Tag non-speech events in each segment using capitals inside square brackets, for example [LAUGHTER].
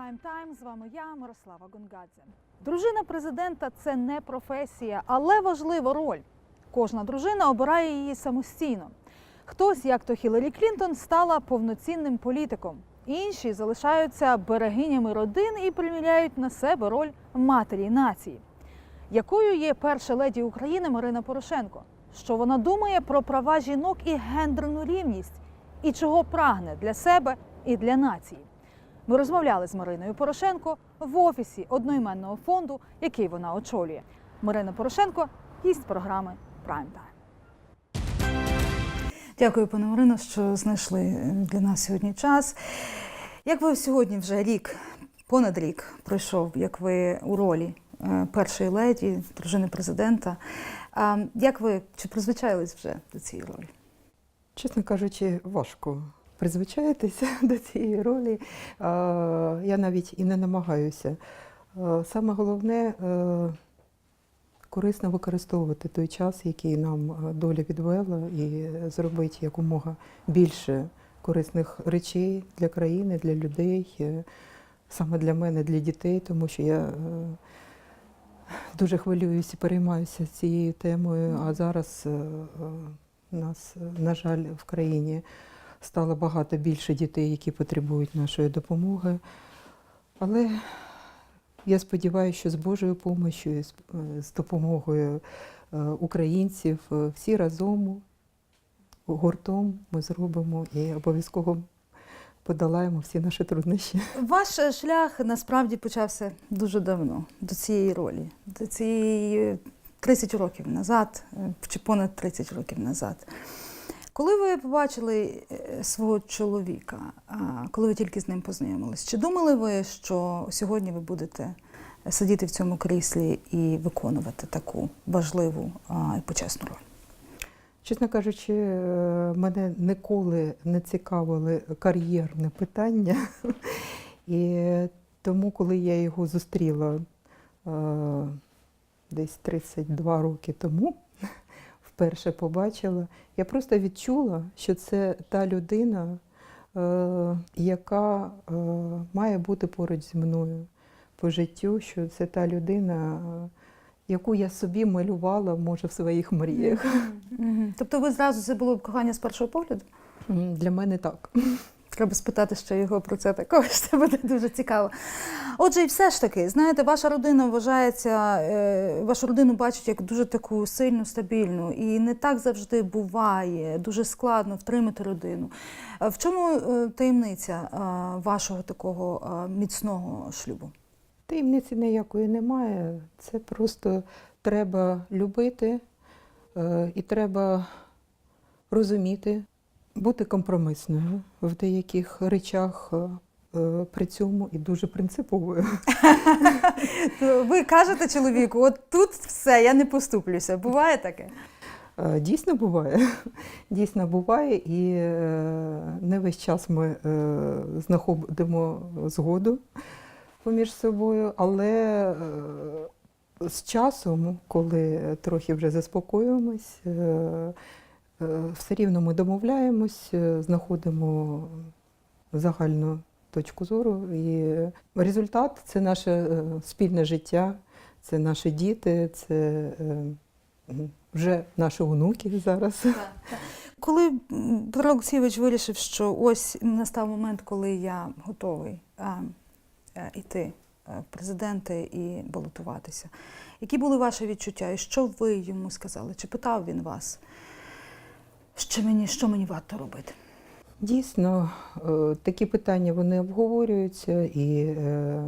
Прайм Тайм. З вами я, Мирослава Гонгадзе. Дружина президента це не професія, але важлива роль. Кожна дружина обирає її самостійно. Хтось, як то Хіларі Клінтон, стала повноцінним політиком. Інші залишаються берегинями родин і приміряють на себе роль матері нації. Якою є перша леді України Марина Порошенко? Що вона думає про права жінок і гендерну рівність? І чого прагне для себе і для нації? Ми розмовляли з Мариною Порошенко в офісі одноіменного фонду, який вона очолює. Марина Порошенко гість програми Прайм Дякую, пане Марино, що знайшли для нас сьогодні час. Як ви сьогодні вже рік, понад рік пройшов, як ви у ролі е, першої леді, дружини президента. А Як ви чи призвичаїлись вже до цієї ролі? Чесно кажучи, важко призвичаїтися [LAUGHS] до цієї ролі. Я навіть і не намагаюся. Саме головне е, корисно використовувати той час, який нам е, доля відвела, і зробити якомога більше корисних речей для країни, для людей, е, саме для мене, для дітей, тому що я дуже хвилююся переймаюся цією темою. А зараз у нас, на жаль, в країні стало багато більше дітей, які потребують нашої допомоги. Але я сподіваюся, що з Божою допомогою, з, е, допомогою е, українців, е, всі разом, гуртом ми зробимо і обов'язково подолаємо всі наші труднощі. Ваш шлях насправді почався дуже давно до цієї ролі, до цієї 30 років назад, чи понад 30 років назад. Коли ви побачили е, свого чоловіка, коли ви тільки з ним познайомились, чи думали ви, що сьогодні ви будете сидіти в цьому кріслі і виконувати таку важливу і почесну роль? Чесно кажучи, е, мене ніколи не цікавили кар'єрне питання. І тому, коли я його зустріла е, десь 32 роки тому, вперше побачила, я просто відчула, що це та людина, е, яка е, має бути поруч зі мною по життю, що це та людина, яку я собі малювала, може, в своїх мріях. Тобто ви зразу це було кохання з першого погляду? Для мене так. Треба спитати ще його про це також. [LAUGHS] Це буде дуже цікаво. Отже, і все ж таки, знаєте, ваша родина вважається, е, вашу родину бачать як дуже таку сильну, стабільну, і не так завжди буває. Дуже складно втримати родину. Е, В чому е, таємниця вашого такого міцного шлюбу? Таємниці ніякої немає. Це просто треба любити і треба розуміти, бути компромісною в деяких речах, е, е, при цьому і дуже принциповою. [LAUGHS] Ви кажете чоловіку, от тут все, я не поступлюся. Буває таке? Е, Дійсно буває. [LAUGHS] Дійсно буває, і не весь час ми знаходимо згоду поміж собою, але з часом, коли трохи вже заспокоїмось, е, все рівно ми домовляємось, е, знаходимо загальну точку зору. І результат це наше е, спільне життя, це наші діти, це е, вже наші онуки зараз. Коли Петро Олексійович вирішив, що ось настав момент, коли я готовий е, йти е, в президенти і балотуватися, які були ваші відчуття? І що ви йому сказали? Чи питав він вас? Що мені, що мені варто робити? Дійсно, е, такі питання вони обговорюються і е,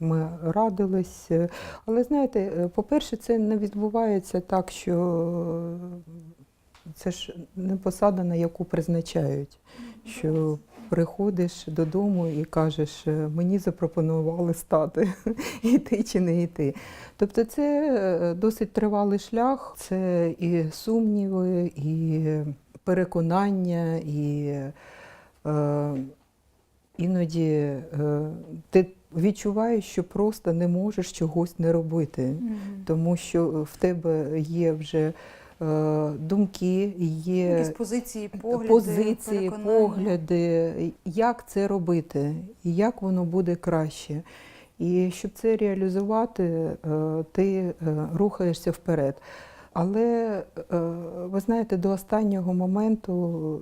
ми радились. Е, Але знаєте, е, по-перше, це не відбувається так, що це ж не посада, на яку призначають. Що приходиш додому і кажеш, е, мені запропонували стати, [LAUGHS] іти чи не йти. Тобто це е, досить тривалий шлях, це і сумніви, і переконання, і е, іноді е, ти відчуваєш, що просто не можеш чогось не робити, тому що в тебе є вже думки, є Якісь позиції, погляди, позиції, погляди, як це робити, і як воно буде краще. І щоб це реалізувати, е, ти е, рухаєшся вперед. Але е, ви знаєте, до останнього моменту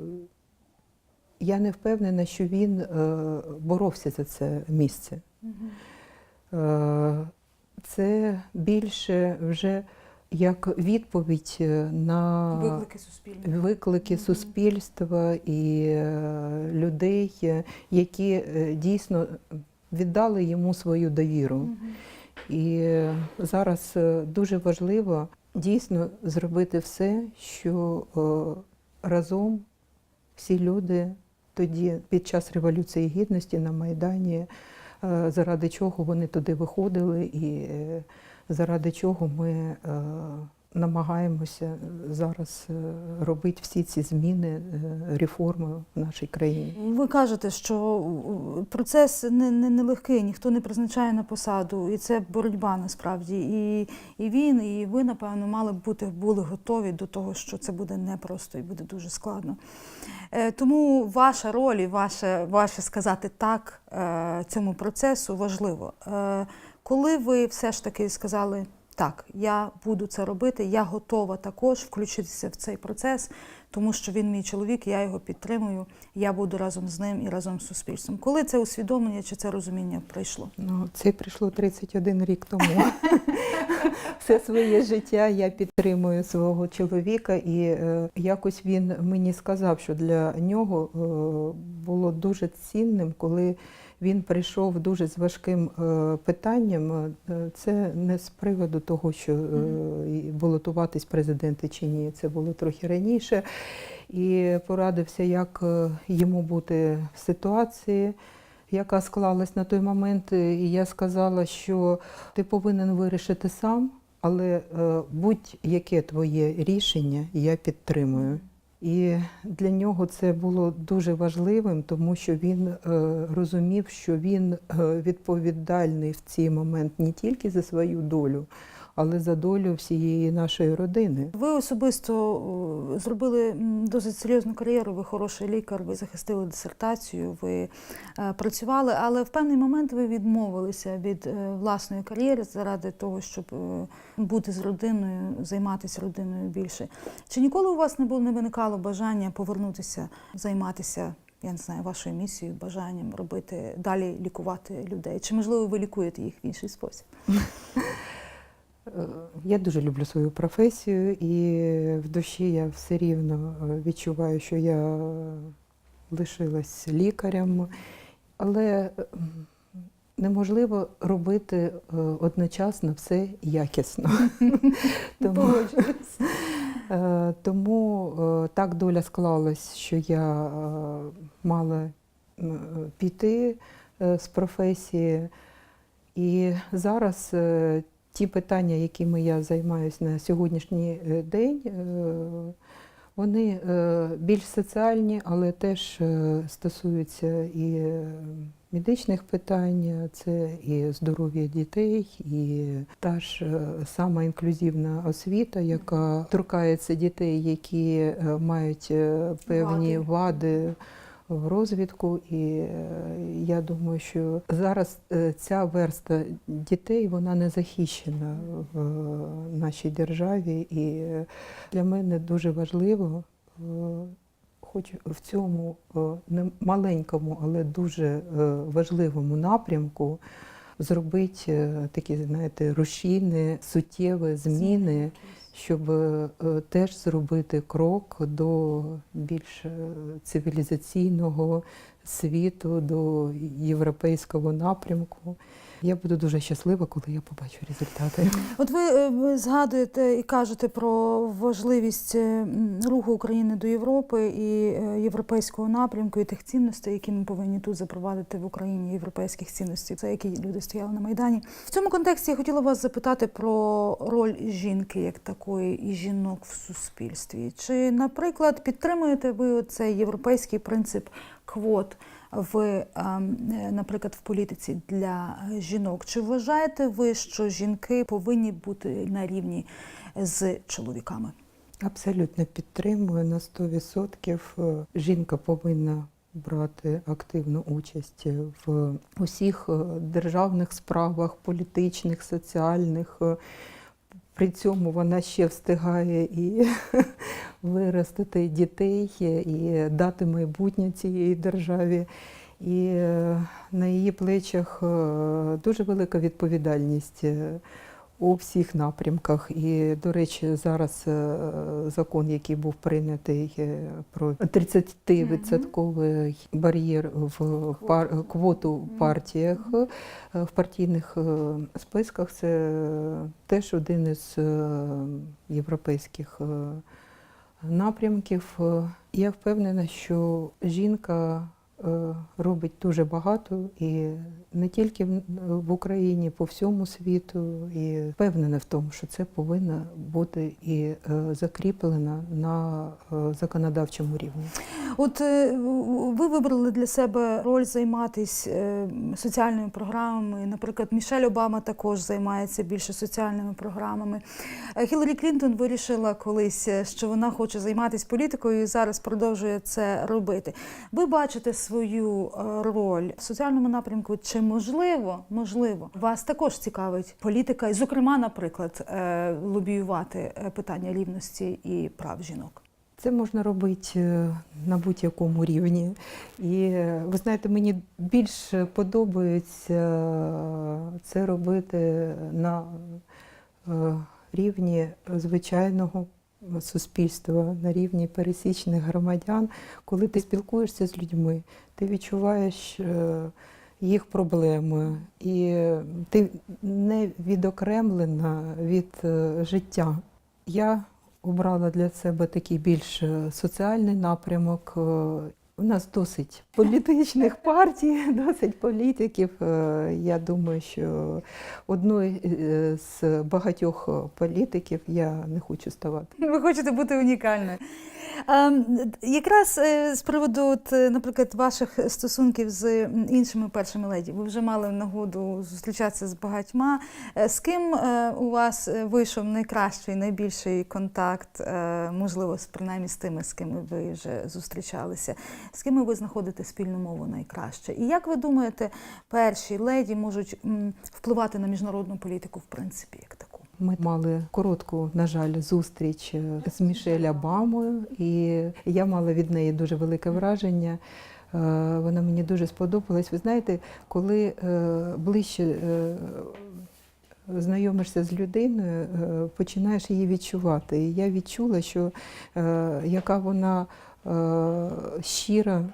я не впевнена, що він е, боровся за це місце. Е, Це більше вже як відповідь е, на Виклики суспільні. виклики суспільства і е, людей, е, які дійсно віддали йому свою довіру. І зараз дуже важливо дійсно зробити все, що разом всі люди тоді, під час Революції Гідності на Майдані, заради чого вони туди виходили, і заради чого ми е, намагаємося зараз е, робити всі ці зміни, е, реформи в нашій країні. Ви кажете, що процес не, не, не легкий, ніхто не призначає на посаду, і це боротьба насправді. І, і він, і ви, напевно, мали б бути були готові до того, що це буде непросто і буде дуже складно. Тому ваша роль і ваше, ваше сказати так цьому процесу важливо. Коли ви все ж таки сказали так, я буду це робити, я готова також включитися в цей процес, тому що він мій чоловік, я його підтримую, я буду разом з ним і разом з суспільством. Коли це усвідомлення чи це розуміння прийшло? Ну, це прийшло 31 рік тому. [LAUGHS] Все своє життя я підтримую свого чоловіка, і е, якось він мені сказав, що для нього е, було дуже цінним, коли він прийшов дуже з важким е, питанням. Е, Це не з приводу того, що е, балотуватись президенти чи ні. Це було трохи раніше. І порадився, як йому бути в ситуації яка склалась на той момент, і я сказала, що ти повинен вирішити сам, але будь-яке твоє рішення я підтримую. І для нього це було дуже важливим, тому що він е, розумів, що він е, відповідальний в цей момент не тільки за свою долю, але за долю всієї нашої родини. Ви особисто е, зробили досить серйозну кар'єру. Ви хороший лікар, ви захистили дисертацію, ви е, працювали, але в певний момент ви відмовилися від е, власної кар'єри заради того, щоб бути з родиною, займатися родиною більше. Чи ніколи у вас не було не виникало бажання повернутися, займатися? Я не знаю, вашою місією, бажанням робити далі лікувати людей. Чи можливо ви лікуєте їх в інший спосіб? [LAUGHS] Е, Я дуже люблю свою професію, і в душі я все рівно е, відчуваю, що я лишилась лікарем, але неможливо робити е, одночасно все якісно. [LAUGHS] Тому, тому так доля склалась, що я мала піти з професії. І зараз ті питання, якими я займаюся на сьогоднішній е, день, е, вони е, більш соціальні, але теж стосуються і медичних питань, це і здоров'я дітей, і та ж сама інклюзивна освіта, яка торкається дітей, які мають певні Вади. В розвитку, і е, я думаю, що зараз е, ця верста дітей вона не захищена в е, нашій державі, і для мене дуже важливо, хоч в цьому не маленькому, але дуже важливому напрямку. Зробити такі, знаєте, рушійні, суттєві зміни, щоб е, теж зробити крок до більш е, цивілізаційного світу, до європейського напрямку. Я буду дуже щаслива, коли я побачу результати. От ви, е, згадуєте і кажете про важливість е, руху України до Європи і е, європейського напрямку, і тих цінностей, які ми повинні тут запровадити в Україні, європейських цінностей, за які люди стояли на Майдані. В цьому контексті я хотіла вас запитати про роль жінки як такої і жінок в суспільстві. Чи, наприклад, підтримуєте ви цей європейський принцип квот? В, ем, е, наприклад, в політиці для жінок. Чи вважаєте ви, що жінки повинні бути на рівні з чоловіками? Абсолютно підтримую на 100%. Е, Жінка повинна брати активну участь в усіх е, державних справах, політичних, соціальних. При цьому вона ще встигає і [LAUGHS] виростити дітей, і дати майбутнє цієї державі. І е, на її плечах е, дуже велика відповідальність е, у всіх напрямках. І, до речі, зараз е, закон, який був прийнятий е, про 30% бар'єр в пар- квоту в партіях, е, в партійних списках, це теж один із європейських напрямків. Я впевнена, що жінка робить дуже багато і не тільки в- Україні, по всьому світу. І впевнена в тому, що це повинно бути і е, закріплено на е, законодавчому рівні. От е, ви вибрали для себе роль займатися соціальними програмами. Наприклад, Мішель Обама також займається більше соціальними програмами. Хіларі Клінтон вирішила колись, що вона хоче займатися політикою і зараз продовжує це робити. Ви бачите свою роль в соціальному напрямку? Чи можливо, можливо, вас також цікавить політика, зокрема, наприклад, е, лобіювати е, питання рівності і прав жінок? Це можна робити е, на будь-якому рівні. І ви знаєте, мені більше подобається це робити на рівні звичайного суспільства, на рівні пересічних громадян. Коли ти спілкуєшся з людьми, ти відчуваєш їх проблеми, і ти не відокремлена від е, життя. Я обрала для себе такий більш е, соціальний напрямок. Е, У нас досить [LAUGHS] політичних партій, досить політиків. Я думаю, що одною з багатьох політиків я не хочу ставати. Ви хочете бути унікальною. Ем, якраз е, з приводу, е, наприклад, ваших стосунків з іншими першими леді, ви вже мали нагоду зустрічатися з багатьма. Е, З ким у вас вийшов найкращий, найбільший контакт, можливо, принаймні з тими, з ким ви вже зустрічалися? З ким ви знаходите спільну мову найкраще? І як ви думаєте, перші леді можуть впливати на міжнародну політику, в принципі, як таку? Ми мали коротку, на жаль, зустріч е, з Мішель Обамою, і я мала від неї дуже велике враження. Е, Вона мені дуже сподобалась. Ви знаєте, коли е, ближче знайомишся з людиною, починаєш її відчувати. І я відчула, що яка вона щира.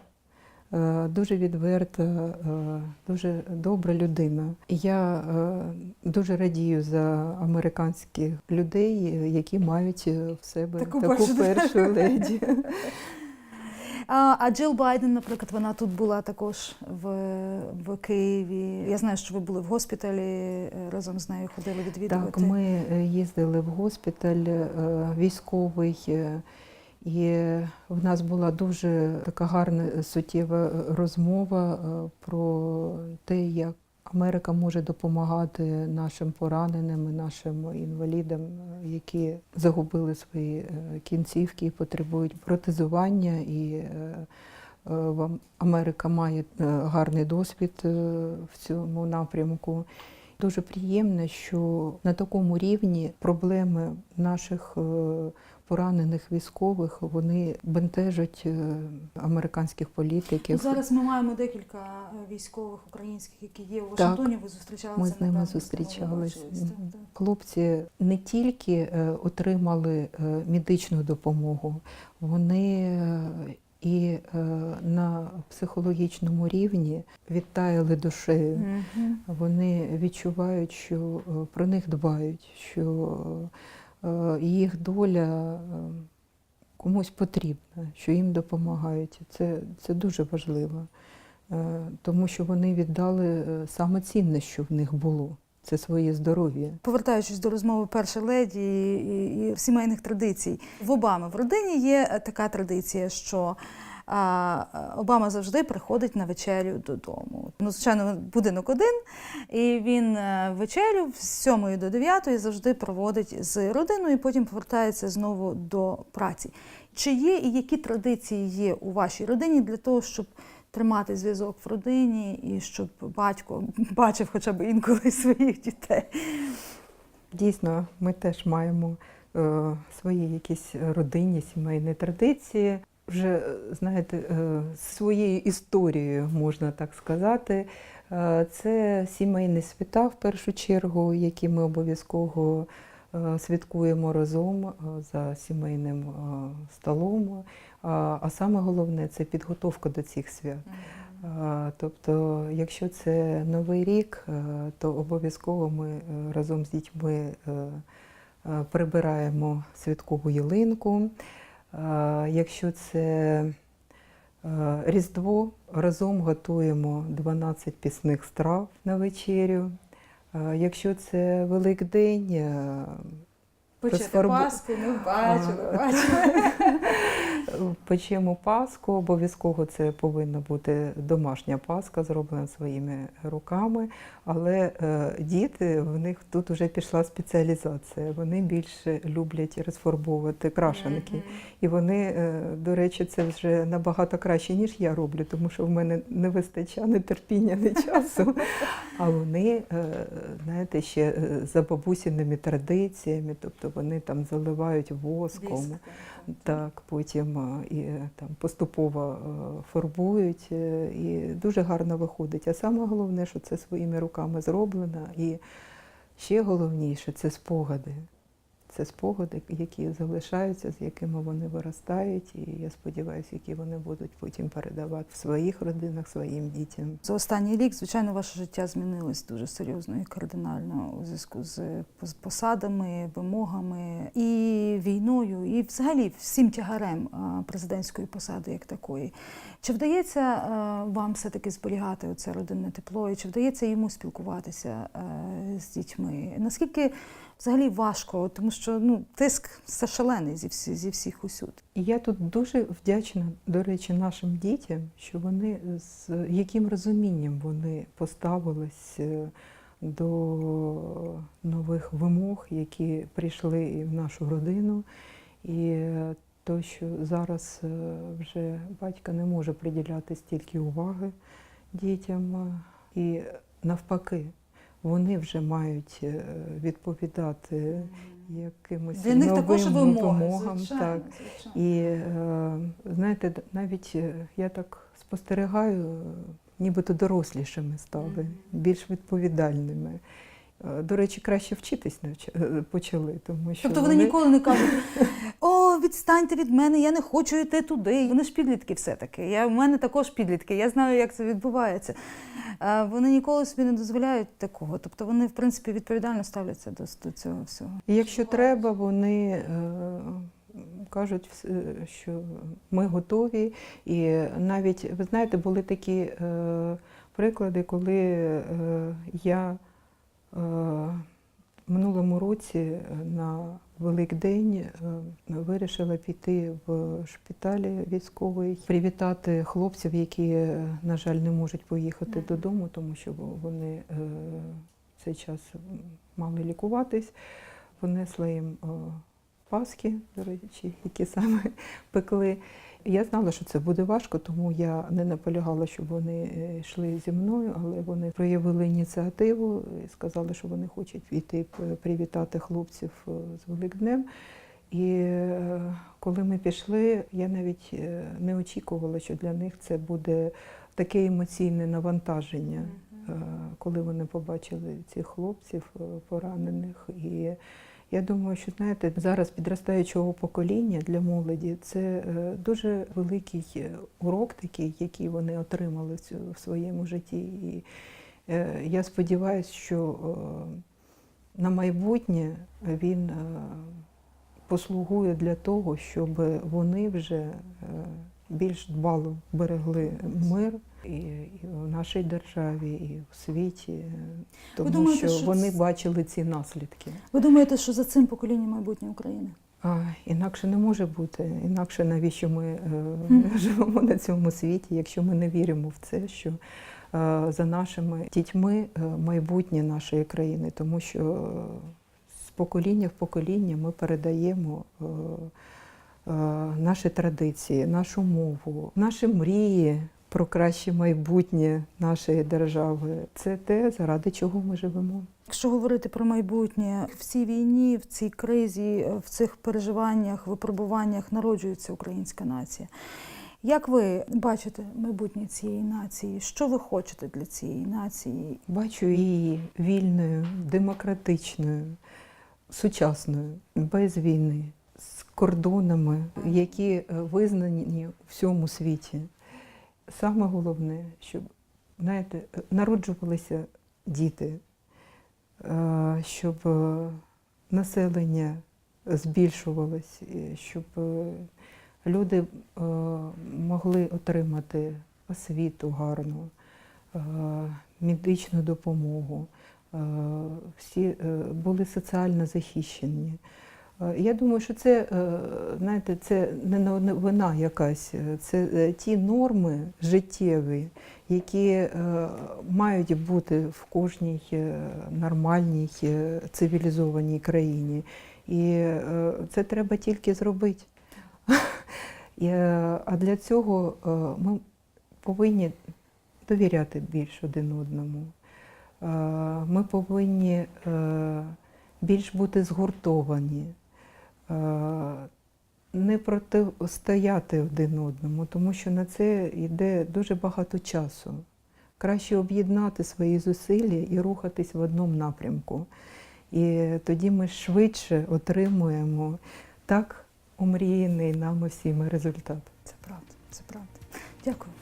Е, Дуже відверта, е, дуже добра людина. Я е, дуже радію за американських людей, які мають в себе Таку таку, першу- леді. А, а Джил Байден, наприклад, вона тут була також в, в Києві. Я знаю, що ви були в госпіталі разом з нею, ходили відвідувати. Так, ми їздили в госпіталь військовий, і в нас була дуже така гарна е, суттєва розмова е, про те, як Америка може допомагати нашим пораненим, нашим інвалідам, е, які загубили свої е, кінцівки і потребують протезування. І е, е, Америка має е, гарний досвід е, в цьому напрямку. Дуже приємно, що на такому рівні проблеми наших е, поранених військових вони бентежать е, американських політиків. Зараз ми маємо декілька е, військових українських, які є у Вашингтоні. Ви зустрічалися Ми з ними. Так, так. Хлопці не тільки е, отримали медичну допомогу, вони і на психологічному рівні відтаяли душею. Вони відчувають, що про них дбають, що їх доля е, комусь потрібна, що їм допомагають. Це, це дуже важливо, Е, тому що вони віддали е, саме цінне, що в них було. Це своє здоров'я. Повертаючись до розмови першої леді і, і, і сімейних традицій, в Обами в родині є така традиція, що Обама завжди приходить на вечерю додому. Ну, звичайно, будинок один, і він е, вечерю з 7 до 9 завжди проводить з родиною, і потім повертається знову до праці. Чи є і які традиції є у вашій родині для того, щоб тримати зв'язок в родині і щоб батько бачив хоча б інколи [LAUGHS] своїх дітей? Дійсно, ми теж маємо е, свої якісь родинні сімейні традиції. Вже, е, знаєте, е, своєю історією, можна так сказати. Е, це сімейні свята в першу чергу, які ми обов'язково святкуємо разом за сімейним столом. А, саме головне це підготовка до цих свят. Тобто, якщо це Новий рік, то обов'язково ми разом з дітьми прибираємо святкову ялинку. Якщо це е, Різдво, разом готуємо 12 пісних страв на вечерю. Якщо це Великдень, е, Розфарбу- Пасху, ми бачили, бачили. [LAUGHS] Печемо паску, обов'язково це повинна бути домашня паска, зроблена своїми руками. Але е, діти, в них тут вже пішла спеціалізація. Вони більше люблять розфарбовувати крашенки. І вони, е, до речі, це вже набагато краще, ніж я роблю, тому що в мене не вистачає ні терпіння, ні часу. А вони, е, знаєте, ще за бабусіними традиціями, тобто вони там заливають воском. Так, потім і там поступово е, фарбують, е, і дуже гарно виходить. А саме головне, що це своїми руками зроблено. І ще головніше це спогади. Це спогади, які залишаються, з якими вони виростають, і я сподіваюся, які вони будуть потім передавати в своїх родинах своїм дітям. За останній рік, звичайно, ваше життя змінилось дуже серйозно і кардинально у зв'язку з посадами, вимогами і війною, і взагалі всім тягарем президентської посади як такої. Чи вдається вам все-таки зберігати оце родинне тепло, і чи вдається йому спілкуватися з дітьми? Наскільки взагалі важко, тому що ну, тиск це шалений зі, всі, зі всіх усюд. І я тут дуже вдячна, до речі, нашим дітям, що вони з яким розумінням вони поставились е, до нових вимог, які прийшли і в нашу родину. І е, то, що зараз е, вже батько не може приділяти стільки уваги дітям, і навпаки, вони вже мають відповідати якимось Для них також вимоги. вимогам. звичайно, Так. звичайно. І е, знаєте, навіть е, я так спостерігаю, нібито дорослішими стали, Мгм. більш відповідальними. Е, До речі, краще вчитись почали, тому що Тобто вони ніколи не кажуть, відстаньте від мене, я не хочу йти туди. Вони ж підлітки все-таки. Я, у мене також підлітки, я знаю, як це відбувається. А вони ніколи собі не дозволяють такого. Тобто вони, в принципі, відповідально ставляться до, до цього всього. І якщо треба, вони е, кажуть, що ми готові. І навіть, ви знаєте, були такі е, приклади, коли е, я е, минулому році е, на Великдень е, вирішила піти в шпиталі військовий, привітати хлопців, які, е, на жаль, не можуть поїхати додому, тому що вони е, в цей час мали лікуватись. Понесла їм паски, до речі, які саме [LAUGHS] пекли. Я знала, що це буде важко, тому я не наполягала, щоб вони е, йшли зі мною, але вони проявили ініціативу і сказали, що вони хочуть піти привітати хлопців е, з Великднем. І е, коли ми пішли, я навіть е, не очікувала, що для них це буде таке емоційне навантаження, е, коли вони побачили цих хлопців е, поранених. І я думаю, що знаєте, зараз підростаючого покоління для молоді це е, дуже великий е, урок такий, який вони отримали в своєму житті. І е, я сподіваюся, що на майбутнє він послугує для того, щоб вони вже більш дбало берегли мир і, і в нашій державі, і в світі, е, тому думаєте, що що вони це- бачили ці наслідки. Ви думаєте, що за цим поколінням майбутнє України? А, інакше не може бути. Інакше навіщо ми е, [LAUGHS] живемо на цьому світі, якщо ми не віримо в це, що е, за нашими дітьми е, майбутнє нашої країни, тому що з покоління в покоління ми передаємо е, е, наші традиції, нашу мову, наші мрії про краще майбутнє нашої держави. Це те, заради чого ми живемо. Якщо говорити про майбутнє, в цій війні, в цій кризі, в цих переживаннях, випробуваннях народжується українська нація. Як ви бачите майбутнє цієї нації? Що ви хочете для цієї нації? Бачу її вільною, демократичною, сучасною, без війни, з кордонами, які е, визнані всьому світі. Саме головне, щоб знаєте, народжувалися діти, е, щоб е, населення збільшувалось, щоб е, люди могли отримати освіту гарну, медичну допомогу, всі були соціально захищені. Я думаю, що це, е, знаєте, це не новина якась, це е, ті норми життєві, які е, мають бути в кожній нормальній цивілізованій країні. І це треба тільки зробити. А для цього ми повинні довіряти більш один одному. Ми повинні більш бути згуртовані, не протистояти один одному, тому що на це йде дуже багато часу. Краще об'єднати свої зусилля і рухатись в одному напрямку. І тоді ми швидше отримуємо так омріяний нами всіми результат. Це правда, це правда. Дякую.